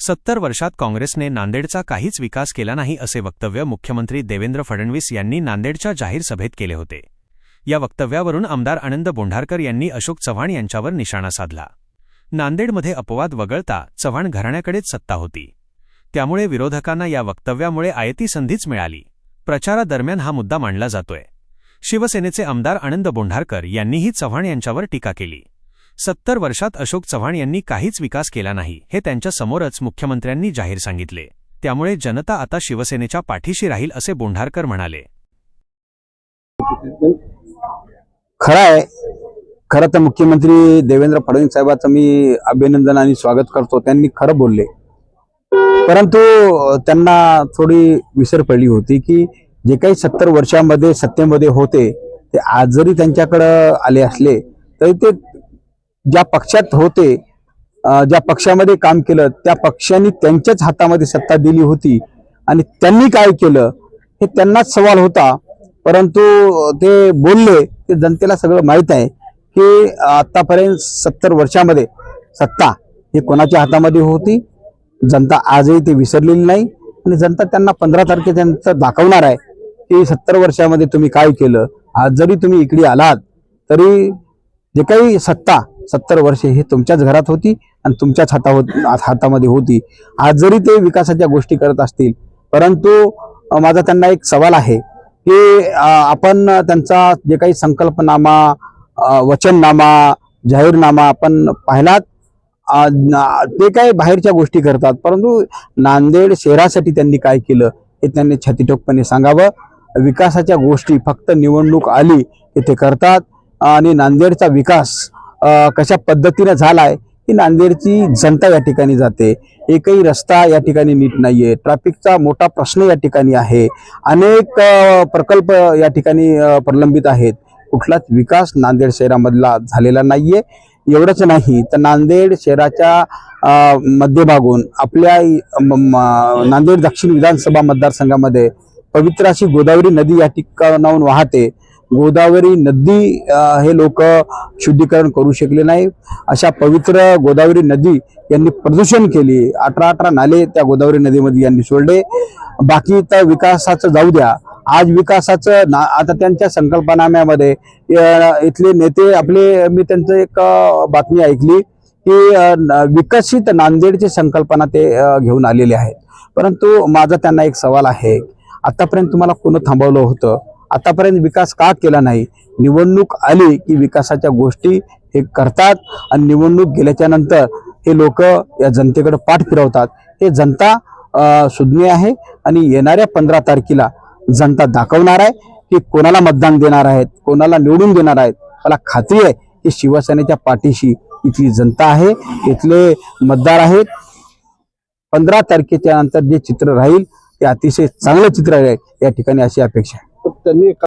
सत्तर वर्षात काँग्रेसने नांदेडचा काहीच विकास केला नाही असे वक्तव्य मुख्यमंत्री देवेंद्र फडणवीस यांनी नांदेडच्या जाहीर सभेत केले होते. या वक्तव्यावरून आमदार आनंद बोंढारकर यांनी अशोक चव्हाण यांच्यावर निशाणा साधला. नांदेडमध्ये अपवाद वगळता चव्हाण घराण्याकडेच सत्ता होती. त्यामुळे विरोधकांना या वक्तव्यामुळे आयती संधीच मिळाली. प्रचारादरम्यान हा मुद्दा मांडला जातोय. शिवसेनेचे आमदार आनंद बोंढारकर यांनीही चव्हाण यांच्यावर टीका केली. सत्तर वर्षात अशोक चव्हाण यांनी काहीच विकास केला नाही हे त्यांच्या समोरच मुख्यमंत्र्यांनी जाहीर सांगितले. त्यामुळे जनता आता शिवसेनेच्या पाठीशी राहील असे बोंढारकर म्हणाले. खरं आहे. खरं तर मुख्यमंत्री देवेंद्र फडणवीस साहेबांचं मी अभिनंदन आणि स्वागत करतो. त्यांनी खरं बोलले. परंतु त्यांना थोडी विसर पडली होती की जे काही सत्तर वर्षामध्ये सत्तेमध्ये होते ते आज जरी त्यांच्याकडं आले असले तरी ते ज्या पक्षात होते ज्या पक्षामध्ये काम केलं त्या पक्षांनी त्यांच्याच हातामध्ये सत्ता दिली होती आणि त्यांनी काय केलं हे त्यांनाच सवाल होता. परंतु ते बोलले ते जनतेला सगळं माहीत आहे की आतापर्यंत सत्तर वर्षामध्ये सत्ता ही कोणाच्या हातामध्ये होती? जनता आजही ते विसरलेली नाही आणि जनता त्यांना पंधरा तारखेच्या दाखवणार आहे की सत्तर वर्षामध्ये तुम्ही काय केलं. आज जरी तुम्ही इकडे आलात तरी जे काही सत्ता सत्तर वर्षे हे तुमच्याच घरात होती आणि तुमच्याच हाता हातामध्ये होती. आज जरी ते विकासाच्या गोष्टी करत असतील. परंतु माझा त्यांना एक सवाल आहे की आपण त्यांचा जे काही संकल्पनामा वचननामा जाहीरनामा आपण पाहिलात ते काय बाहेरच्या गोष्टी करतात. परंतु नांदेड शहरासाठी त्यांनी काय केलं हे त्यांनी छातीटोकपणे सांगावं. विकासाच्या गोष्टी फक्त निवडणूक आली की ते करतात आणि नांदेडचा विकास कशा पद्धतीनं झाला आहे की नांदेडची जनता या ठिकाणी जाते. एकही रस्ता या ठिकाणी नीट नाही आहे ट्रॅफिकचा मोठा प्रश्न या ठिकाणी आहे. अनेक प्रकल्प या ठिकाणी प्रलंबित आहेत. कुठलाच विकास नांदेड शहरामधला झालेला नाही आहे एवढंच नाही तर नांदेड शहराच्या मध्यभागून आपल्या म- नांदेड दक्षिण विधानसभा मतदारसंघामध्ये पवित्र अशी गोदावरी नदी या ठिकाणाहून वाहते. गोदावरी नदी हे लोक शुद्धीकरण करू शकले नाही. अशा पवित्र गोदावरी नदी यांनी प्रदूषण केली. अठरा अठरा नाले त्या गोदावरी नदीमध्ये यांनी सोडले. बाकी तर विकासाचं जाऊ द्या. आज विकासाचं ना आता त्यांच्या संकल्पनाम्यामध्ये इथले नेते आपले मी त्यांचं एक बातमी ऐकली की न- विकसित नांदेडची संकल्पना ते घेऊन आलेले आहेत. परंतु माझा त्यांना एक सवाल आहे. आतापर्यंत तुम्हाला कोण थांबवलं होतं? आतापर्यंत विकास का केला नाही? निवडणूक आली की विकासाच्या गोष्टी हे करतात आणि निवडणूक गेल्याच्यानंतर हे लोक या जनतेकडे पाठ फिरवतात. हे जनता सुज्ञ आहे आणि येणाऱ्या पंधरा तारखेला जनता दाखवणार आहे की कोणाला मतदान देणार आहेत कोणाला निवडून देणार आहेत. मला खात्री आहे की शिवसेनेच्या पाठीशी इथली जनता आहे इथले मतदार आहेत. पंधरा तारखेच्या नंतर जे चित्र राहील ते अतिशय चांगलं चित्र आहे. या ठिकाणी अशी अपेक्षा आहे. त्यांनी